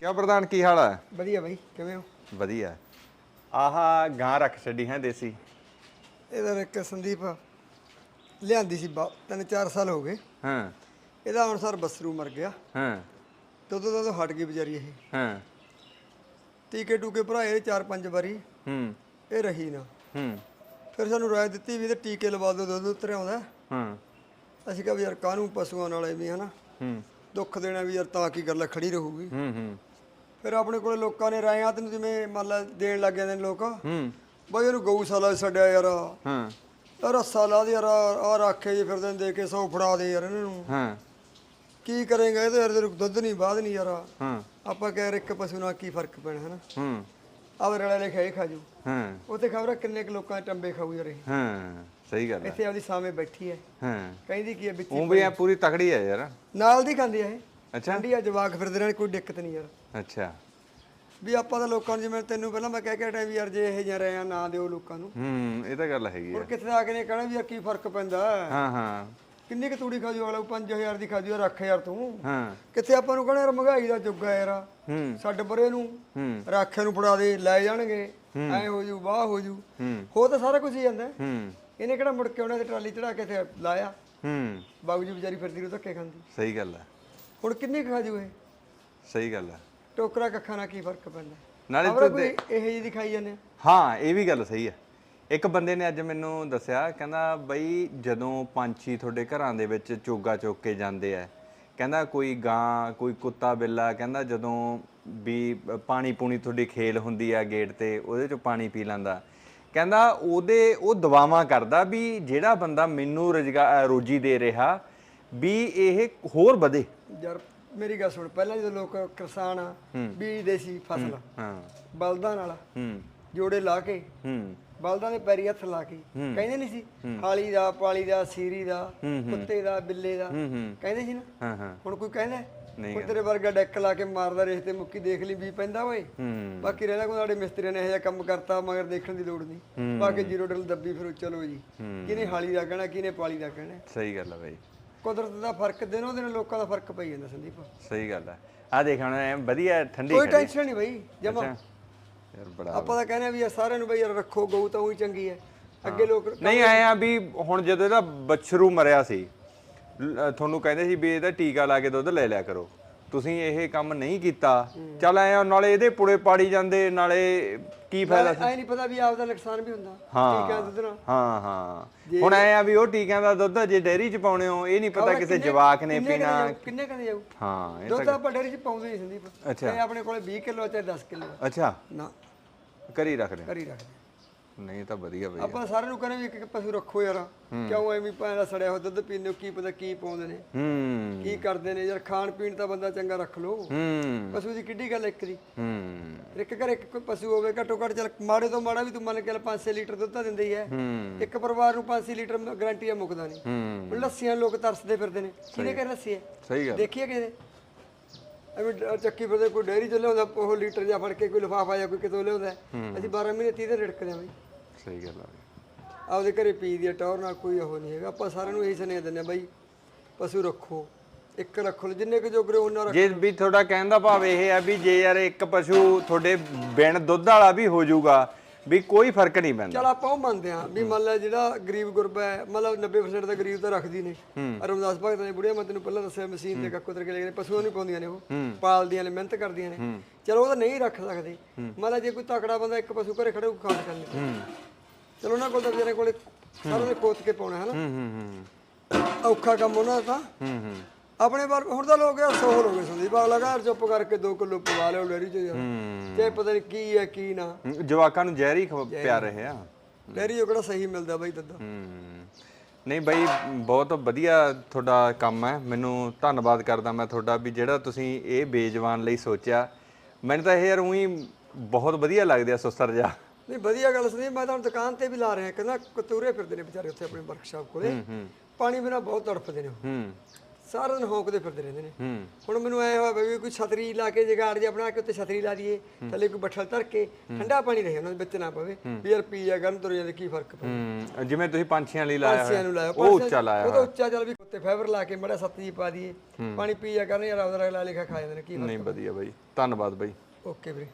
ਕਿਆ ਪ੍ਰਧਾਨ ਕੀ ਹਾਲ ਹੈ? ਵਧੀਆ ਬਾਈ ਕਿਵੇਂ ਹੋ? ਵਧੀਆ। ਆਹਾ ਗਾਂ ਰੱਖ ਛੱਡੀ ਹੈ ਦੇਸੀ। ਇਹਦਾ ਇੱਕ ਸੰਦੀਪ ਲਿਆਂਦੀ ਸੀ ਬਾ- ਤਿੰਨ ਚਾਰ ਸਾਲ ਹੋ ਗਏ। ਹਾਂ। ਇਹਦਾ ਹੁਣ ਸਰ ਬਸਰੂ ਮਰ ਗਿਆ। ਹਾਂ। ਦੁੱਧ ਦੁੱਧ ਹਟ ਗਈ ਵਿਚਾਰੀ ਇਹ। ਹਾਂ। ਟੀਕੇ ਟੂਕੇ ਭਰਾਏ ਚਾਰ ਪੰਜ ਵਾਰੀ। ਹੂੰ। ਇਹ ਰਹੀ ਨਾ। ਹੂੰ। ਫਿਰ ਸਾਨੂੰ ਰਾਏ ਦਿੱਤੀ ਵੀ ਇਹਦੇ ਟੀਕੇ ਲਵਾ ਦਿਓ ਦੁੱਧ ਉਤਰ ਆਉਂਦਾ ਹਾਂ। ਅਸੀਂ ਕਿਹਾ ਵੀ ਯਾਰ ਕਾਹਨੂੰ ਪਸ਼ੂਆਂ ਨਾਲ ਐਵੇਂ ਹਨਾ ਹੂੰ। ਦੁੱਖ ਦੇਣਾ ਵੀ ਯਾਰ ਤਾਂ ਕੀ ਗੱਲ ਆ, ਖੜੀ ਰਹੂਗੀ। ਹੂੰ ਹੂੰ। ਫਿਰ ਆਪਣੇ ਕੋਲੇ ਲੋਕਾਂ ਨੇ ਰਾਇਆਂ ਤੈਨੂੰ ਜਿਵੇਂ ਮੰਨ ਲਾ ਦੇਣ ਲੱਗ ਜਾਂਦੇ ਨੇ ਲੋਕ। ਹੂੰ। ਬਈ ਇਹਨੂੰ ਗਊਸ਼ਾਲਾ 'ਚ ਛੱਡਿਆ ਯਾਰ। ਹਾਂ। ਯਾਰ ਰੱਸਾ ਲਾ ਦੇ ਯਾਰ ਆ ਰੱਖੇ ਜੀ ਫਿਰਦੇ ਨੇ ਦੇ ਕੇ ਸੌ ਫੜਾ ਦੇ ਯਾਰ ਇਹਨਾਂ। ਨੂੰ ਹਾਂ। ਕੀ ਕਰੇਗਾ ਇਹ ਤਾਂ ਯਾਰ ਤੇਰੇ ਦੁੱਧ ਨਹੀਂ ਬਾਦ ਨਹੀਂ ਯਾਰ। ਹਾਂ। ਆਪਾਂ ਕਹਿ ਰਹੇ ਇੱਕ ਪਸ਼ੂ ਨਾਲ ਕੀ ਫ਼ਰਕ ਪੈਣਾ ਹੈ ਨਾ ਹੂੰ। ਆਹ ਰਲੇ ਲਿਖਿਆ ਇਹ ਖਾਜੂ ਹਾਂ। ਉੱਥੇ ਖਬਰ ਕਿੰਨੇ ਕੁ ਲੋਕਾਂ ਦੇ ਟੰਬੇ ਖਾਊ ਯਾਰ ਇਹ। ਹਾਂ ਸਹੀ ਗੱਲ ਹੈ ਇੱਥੇ ਆਪਦੀ ਸਾਹਮਣੇ ਬੈਠੀ ਹੈ। ਹਾਂ। ਕਹਿੰਦੀ ਕੀ ਹੈ ਵਿੱਚ ਉਹ ਵੀ ਐ ਪੂਰੀ ਤਕੜੀ ਹੈ ਯਾਰ। ਨਾਲ ਦੀ ਖਾਂਦੀ ਹੈ ਇਹ। ਅੱਛਾ। ਠੰਡੀ ਆ ਜਵਾਕ ਫਿਰਦੇ ਰਹਿਣ ਕੋਈ ਦਿੱਕਤ ਨਹੀਂ ਯਾਰ। ਅੱਛਾ। ਵੀ ਆਪਾਂ ਤਾਂ ਲੋਕਾਂ ਨੂੰ ਜਿਵੇਂ ਤੈਨੂੰ ਪਹਿਲਾਂ ਮੈਂ ਕਹਿ ਕੇ ਹਟਿਆ ਵੀ ਯਾਰ ਜੇ ਇਹ ਜਿਹਾ ਰਿਆ ਨਾ ਦਿਓ ਲੋਕਾਂ ਨੂੰ। ਹੂੰ ਇਹ ਤਾਂ ਗੱਲ ਹੈਗੀ ਹੁਣ ਹੈ ਕਿੱਥੇ ਆ ਕੇ ਨੇ ਕਹਿਣਾ ਵੀ ਯਾਰ ਕੀ ਫ਼ਰਕ ਪੈਂਦਾ? ਹਾਂ ਹਾਂ। ਕਿੰਨੀ ਕੁ ਤੂੜੀ ਖਾਜੂ ਅਗਲਾ 5000 ਦੀ ਖਾਜੂ ਰੱਖ ਯਾਰ ਤੂੰ। ਹਾਂ। ਕਿੱਥੇ ਆਪਾਂ ਨੂੰ ਕਹਿਣਾ ਯਾਰ ਮਹਿੰਗਾਈ ਦਾ ਜੁੱਗ ਹੈ ਯਾਰ। ਹੂੰ। ਛੱਡ ਪਰੇ ਨੂੰ ਹੂੰ। ਰਾਖੇ ਨੂੰ ਫੜਾ ਦੇ ਲੈ ਜਾਣਗੇ। ਐ ਹੋ ਜੂ ਵਾਹ ਹੋ ਜੂ। ਹੂੰ। ਹੋ ਤਾਂ ਸਾਰਾ ਕੁਝ ਹੀ ਜਾਂਦਾ। ਹੈ। ਹੂੰ ਇਹਨੇ ਕਿਹੜਾ ਮੁੜ ਕੇ ਉਹਨਾਂ ਤੇ ਟਰਾਲੀ ਚੜਾ ਕੇ ਤੇ ਲਾਇਆ ਹੂੰ। ਬਾਬੂ ਜੀ ਵਿਚਾਰੀ ਫਿਰਦੀ ਨੂੰ ਧੱਕੇ ਖਾਂਦੀ। ਸਹੀ ਗੱਲ ਹੈ ਹੁਣ ਕਿੰਨੀ ਕੁ ਖਾਜੂ ਇਹ ਸਹੀ ਗੱਲ ਹੈ। ਟੋਕਰਾ ਕੱਖਾਂ ਨਾਲ ਕੀ ਫ਼ਰਕ ਪੈਂਦਾ? ਨਾਲੇ ਤੂੰ ਕੋਈ ਇਹ ਜੀ ਦਿਖਾਈ ਜਾਂਦੇ ਆ। ਹਾਂ ਇਹ ਵੀ ਗੱਲ ਸਹੀ ਹੈ। ਇੱਕ ਬੰਦੇ ਨੇ ਅੱਜ ਮੈਨੂੰ ਦੱਸਿਆ ਕਹਿੰਦਾ ਬਈ ਜਦੋਂ ਪੰਛੀ ਤੁਹਾਡੇ ਘਰਾਂ ਦੇ ਵਿੱਚ ਚੋਗਾ ਚੋਕ ਕੇ ਜਾਂਦੇ ਆ ਕਹਿੰਦਾ ਕੋਈ ਗਾਂ ਕੋਈ ਕੁੱਤਾ ਬਿੱਲਾ ਕਹਿੰਦਾ ਜਦੋਂ ਵੀ ਪਾਣੀ ਪੂਣੀ ਤੁਹਾਡੀ ਖੇਲ ਹੁੰਦੀ ਆ ਗੇਟ ਤੇ ਉਹਦੇ ਚੋਂ ਪਾਣੀ ਪੀ ਲੈਂਦਾ। ਕਹਿੰਦਾ ਉਹਦੇ ਉਹ ਦਵਾਵਾਂ ਕਰਦਾ ਵੀ ਜਿਹੜਾ ਬੰਦਾ ਮੈਨੂੰ ਰੁਜ਼ਗਾਰ ਰੋਜੀ ਦੇ ਰਿਹਾ ਵੀ ਇਹ ਹੋਰ ਵਧੇ। ਯਾਰ ਮੇਰੀ ਗੱਲ ਸੁਣ ਪਹਿਲਾਂ ਜਦੋਂ ਲੋਕ ਕਿਸਾਨ ਆ ਬੀਜਦੇ ਸੀ ਫਸਲ ਹਾਂ ਬਲਦਾਂ ਨਾਲ ਹੂੰ। ਜੋੜੇ ਲਾ ਕੇ ਹੂੰ। ਬਲਦਾਂ ਦੇ ਪੈਰੀ ਹੱਥ ਲਾ ਕੇ ਕਹਿੰਦੇ ਨਹੀਂ ਸੀ ਹਾਲੀ ਦਾ ਪਾਲੀ ਦਾ ਸੀਰੀ ਦਾ ਕੁੱਤੇ ਦਾ ਬਿੱਲੇ ਦਾ ਕਹਿੰਦੇ ਸੀ ਨਾ? ਹਾਂ ਹਾਂ। ਹੁਣ ਕੋਈ ਕਹਿੰਦਾ? ਨਹੀਂ ਤੇਰੇ ਵਰਗਾ ਡੈਕ ਲਾ ਕੇ ਮਾਰਦਾ ਰੇਸ ਤੇ ਮੁੱਕੀ ਦੇਖ ਲਈ ਵੀ ਪੈਂਦਾ ਓਏ। ਹੂੰ। ਬਾਕੀ ਰਹਿਣਾ ਕੋਈ ਸਾਡੇ ਮਿਸਤਰੀਆਂ ਨੇ ਇਹ ਜਿਹਾ ਕੰਮ ਕਰਤਾ ਮਗਰ ਦੇਖਣ ਦੀ ਲੋੜ ਨਹੀਂ। ਬਾਕੀ ਜ਼ੀਰੋ ਡਲ ਦੱਬੀ ਫਿਰ ਚਲੋ ਜੀ। ਕਿਹਨੇ ਹਾਲੀ ਦਾ ਕਹਿਣਾ ਕਿਹਨੇ ਪਾਲੀ ਦਾ ਕਹਿਣਾ? ਸਹੀ ਗੱਲ ਹੈ ਬਈ। ਕੁਦਰਤ ਦਾ ਫ਼ਰਕ ਦਿਨੋਂ ਦਿਨ ਲੋਕਾਂ ਦਾ ਫ਼ਰਕ ਪਈ ਜਾਂਦਾ ਸੰਦੀਪ। ਸਹੀ ਗੱਲ ਹੈ ਆ ਦੇਖ ਹੁਣ ਐਂ ਵਧੀਆ ਠੰਡੀ ਕੋਈ ਖੜੀ। ਟੈਨਸ਼ਨ ਨਹੀਂ ਬਈ ਜਮਾ। ਯਾਰ ਬੜਾ ਆਪਾਂ ਤਾਂ ਕਹਿੰਦੇ ਆ ਵੀ ਯਾਰ ਸਾਰਿਆਂ ਨੂੰ ਬਈ ਯਾਰ ਰੱਖੋ ਗਊ ਤਾਂ ਉਹੀ ਚੰਗੀ ਹੈ। ਅੱਗੇ ਲੋਕ ਨਹੀਂ ਆਏ ਆ ਵੀ ਹੁਣ ਜਦੋਂ ਇਹਦਾ ਬਛਰੂ ਮਰਿਆ ਸੀ ਲ- ਤੁਹਾਨੂੰ ਕਹਿੰਦੇ ਸੀ ਵੀ ਇਹਦਾ ਟੀਕਾ ਲਾ ਕੇ ਦੁੱਧ ਲੈ ਲਿਆ ਕਰੋ। ਤੁਸੀਂ ਇਹ ਕੰਮ ਨਹੀਂ ਕੀਤਾ ਚੱਲ ਆ, ਨਾਲੇ ਇਹਦੇ ਪੁੜੇ ਪਾੜੀ ਜਾਂਦੇ ਨਾਲੇ ਕੀ ਫਾਇਦਾ ਸੀ? ਐ ਨਹੀਂ ਪਤਾ ਵੀ ਆਪਦਾ ਨੁਕਸਾਨ ਵੀ ਹੁੰਦਾ ਹੈ। ਦੁੱਧ ਨਾਲ ਹਾਂ ਹਾਂ। ਹੁਣ ਆਏ ਆ ਵੀ ਉਹ ਟੀਕਿਆਂ ਦਾ ਦੁੱਧ ਜੇ ਡੈਰੀ ਚ ਪਾਉਣੇ ਹੋ ਇਹ ਨਹੀਂ ਪਤਾ ਕਿਸੇ ਜਵਾਕ ਨੇ ਪੀਣਾ। ਕਿੰਨੇ ਕਦੇ ਜਾਊ? ਹਾਂ ਦੁੱਧ ਤਾਂ ਆਪਾਂ ਡੇਰੀ ਚ ਪਾਉਂਦੇ ਨਹੀਂ ਸੰਦੀਪ। ਅੱਛਾ। ਇਹ ਆਪਣੇ ਕੋਲੇ 20 ਕਿਲੋ ਚਾਹੇ 10 ਕਿਲੋ ਅੱਛਾ। ਨਾ। ਕਰੀ ਰੱਖਦੇ ਕਰੀ ਰੱਖਦੇ ਨਹੀਂ ਤਾਂ ਵਧੀਆ ਬਈ ਆਪਾਂ ਸਾਰਿਆਂ ਨੂੰ ਕਹਿੰਦੇ ਵੀ ਇੱਕ ਇੱਕ ਪਸ਼ੂ ਰੱਖੋ ਯਾਰ। ਕਿਉਂ ਐਵੇਂ ਦਾ ਸੜਿਆ ਹੋਇਆ ਦੁੱਧ ਪੀਂਦੇ ਹੋ ਕੀ ਪਤਾ ਕੀ ਪਾਉਂਦੇ ਨੇ। ਹੂੰ। ਕੀ ਕਰਦੇ ਨੇ ਯਾਰ ਖਾਣ ਪੀਣ ਤਾਂ ਬੰਦਾ ਚੰਗਾ ਰੱਖ ਲੋ ਹੂੰ। ਪਸ਼ੂ ਦੀ ਕਿੱਡੀ ਗੱਲ ਇੱਕ ਦੀ। ਹੂੰ। ਇੱਕ ਘਰ ਇੱਕ ਕੋਈ ਪਸ਼ੂ ਹੋਵੇ ਘੱਟੋ ਘੱਟ ਚੱਲ ਮਾੜੇ ਤੋਂ ਮਾੜਾ ਵੀ ਤੂੰ ਮੰਨ ਕੇ ਚੱਲ 5-6 ਲੀਟਰ ਦੁੱਧ ਤਾਂ ਦਿੰਦਾ ਹੀ ਹੈ। ਇੱਕ ਪਰਿਵਾਰ ਨੂੰ 5-6 ਲੀਟਰ ਗਾਰੰਟੀ ਆ ਮੁੱਕਦਾ ਨਹੀਂ। ਹੂੰ। ਲੱਸੀਆਂ ਲੋਕ ਤਰਸਦੇ ਫਿਰਦੇ ਨੇ। ਕਿਹਦੇ ਘਰ ਲੱਸੀ ਹੈ ਸਹੀ ਗੱਲ। ਦੇਖੀਏ ਕਿਤੇ ਐਵੇਂ ਚੱਕੀ ਫਿਰਦੇ ਕੋਈ ਡੇਅਰੀ ਚ ਲਿਆਉਂਦਾ ਉਹ ਲੀਟਰ ਜਾਂ ਫੜ ਕੇ ਕੋਈ ਲਿਫਾਫਾ ਜਾਂ ਕੋਈ ਕਿਤੋਂ ਲਿਆਉਂਦਾ। ਅਸੀਂ 12 ਮਹੀਨੇ 30 ਦਿਨ ਰਿੜਕਦੇ ਆ ਬਈ। ਸਹੀ ਗੱਲ ਆ ਆਪਦੇ ਘਰੇ ਪੀ ਦੀ ਟੌਰ ਨਾਲ ਕੋਈ ਉਹ ਨਹੀਂ ਹੈਗਾ। ਆਪਾਂ ਸਾਰਿਆਂ ਨੂੰ ਇਹੀ ਸੁਨੇਹਾ ਦਿੰਦੇ ਆ ਬਈ ਪਸ਼ੂ ਰੱਖੋ ਇੱਕ ਰੱਖੋ ਜਿੰਨੇ ਕੁ ਜੋਗਰੇ ਉਹਨਾਂ ਰੱਖੋ ਜੇ ਵੀ ਤੁਹਾਡਾ ਕਹਿਣ ਦਾ ਭਾਵ ਇਹ ਹੈ ਵੀ ਜੇ ਯਾਰ ਇੱਕ ਪਸ਼ੂ ਤੁਹਾਡੇ ਬਿਨ ਦੁੱਧ ਵਾਲਾ ਵੀ ਹੋ ਜਾਊਗਾ ਵੀ ਕੋਈ ਫ਼ਰਕ ਨਹੀਂ ਪੈਂਦਾ। ਚਲ ਆਪਾਂ ਉਹ ਮੰਨਦੇ ਆ ਵੀ ਮੰਨ ਲੈ ਜਿਹੜਾ ਗਰੀਬ ਗੁਰਬਾ ਹੈ ਮਤਲਬ 90% ਦਾ ਗਰੀਬ ਤਾਂ ਰੱਖਦੀ ਨੇ ਰਮਦਾਸ ਭਗਤ ਨੇ ਬੁੜੀਆਂ ਮੈਂ ਤੈਨੂੰ ਪਹਿਲਾਂ ਦੱਸਿਆ ਮਸ਼ੀਨ ਤੇ ਕੱਕੋ ਤਰ ਕੇ ਲੈ ਕੇ ਪਸ਼ੂਆਂ ਨਹੀਂ ਪਾਉਂਦੀਆਂ ਨੇ ਉਹ ਪਾਲਦੀਆਂ ਨੇ ਮਿਹਨਤ ਕਰਦੀਆਂ ਨੇ। ਚਲੋ ਉਹ ਤਾਂ ਨਹੀਂ ਰੱਖ ਸਕਦੇ। ਮੰਨ ਲੈ ਜੇ ਕੋਈ ਤਕੜਾ ਬੰਦਾ ਇੱਕ ਪਸ਼ੂ ਘਰੇ ਖੜੇ ਹੋ ਖਾਣ ਕਰ ਲੈ ਚਲੋ ਉਹਨਾਂ ਕੋਲ ਤਾਂ ਵਿਚਾਰੇ ਕੋਲੇ ਸਾਰਿਆਂ ਨੇ ਕੋਤ ਕੇ ਪਾਉਣਾ ਹੈ ਨਾ ਹੂੰ ਹੂੰ ਹੂੰ। ਔਖਾ ਕੰਮ ਉਹਨਾਂ ਦਾ ਤਾਂ। ਹੂੰ ਹੂੰ। ਆਪਣੇ ਵਾਰ ਹੁਣ ਤਾਂ ਲੋਕ ਯਾਰ ਸੋਹਲ ਹੋ ਗਏ ਸੰਦੀਪ ਅਗਲਾ ਘਰ ਚੁੱਪ ਕਰਕੇ 2 ਕਿਲੋ ਪਵਾ ਲਿਓ ਡੈਰੀ ਚ ਯਾਰ। ਤੇ ਪਤਾ ਨਹੀਂ ਕੀ ਹੈ ਕੀ ਨਾ। ਹੂੰ, ਜਵਾਕਾਂ ਨੂੰ ਜ਼ਹਿਰ ਖਵਾ- ਪਿਆ ਰਹੇ ਆ। ਡੈਰੀ ਉਹ ਕਿਹੜਾ ਸਹੀ ਮਿਲਦਾ ਬਾਈ ਹੂੰ। ਨਹੀਂ ਬਈ ਬਹੁਤ ਵਧੀਆ ਤੁਹਾਡਾ ਕੰਮ ਹੈ। ਮੈਨੂੰ ਧੰਨਵਾਦ ਕਰਦਾ ਮੈਂ ਤੁਹਾਡਾ ਵੀ ਜਿਹੜਾ ਤੁਸੀਂ ਇਹ ਬੇਜਵਾਨ ਲਈ ਸੋਚਿਆ। ਮੈਨੂੰ ਤਾਂ ਇਹ ਯਾਰ ਉਹੀ ਬਹੁਤ ਵਧੀਆ ਲੱਗਦੇ ਆ ਸੁਸਰ ਜਾ ਨਹੀਂ ਵਧੀਆ ਗੱਲ ਸੁਣੀ ਮੈਂ ਤਾਂ ਦੁਕਾਨ ਤੇ ਵੀ ਲਾ ਰਿਹਾ ਕਹਿੰਦਾ ਕਤੂਰੇ ਫਿਰਦੇ ਨੇ ਵਿਚਾਰੇ ਉੱਥੇ ਆਪਣੀ ਵਰਕਸ਼ਾਪ ਕੋਲੇ। ਪਾਣੀ ਬਿਨਾ ਬਹੁਤ ਤੜਫਦੇ ਨੇ ਉਹ। ਸਾਰਾ ਦਿਨ ਹੌਂਕਦੇ ਫਿਰਦੇ ਰਹਿੰਦੇ ਨੇ। ਹੁਣ ਮੈਨੂੰ ਐ ਹੋਇਆ ਵੀ ਕੋਈ ਛਤਰੀ ਲਾ ਕੇ ਜਗਾੜ ਜਿਹਾ ਬਣਾ ਕੇ ਉੱਤੇ ਛਤਰੀ ਲਾ ਦਈਏ ਥੱਲੇ ਕੋਈ ਬੱਠਲ ਧਰ ਕੇ ਠੰਡਾ ਪਾਣੀ ਰਹੇ ਉਹਨਾਂ ਦੇ ਵਿੱਚ ਨਾ ਪਵੇ ਵੀ ਯਾਰ ਪੀ ਜਾ ਕਰਨ ਤੁਰ ਜਾਂਦੇ ਕੀ ਫ਼ਰਕ ਪੈ ਹੂੰ ਜਿਵੇਂ ਤੁਸੀਂ ਪੰਛੀਆਂ ਲਈ ਲਾਇਆ ਪੰਛੀਆਂ ਨੂੰ ਲਾਇਆ ਉਹ ਉੱਚਾ ਲਾਇਆ ਉਹ ਉੱਚਾ ਚੱਲ ਵੀ ਉੱਤੇ ਫਾਈਬਰ ਲਾ ਕੇ ਮੜਾ ਸੱਤ ਜੀ ਪਾ ਦਈਏ। ਪਾਣੀ ਪੀ ਜਾ ਕਰਨ ਯਾਰ ਆਪਦਾ ਅਗਲਾ ਲਿਖਾ ਖਾ ਜਾਂਦੇ ਨੇ ਕੀ ਨਹੀਂ ਵਧੀਆ ਬਾਈ ਧੰਨਵਾਦ ਬਾਈ। ਓਕੇ ਵੀਰੇ।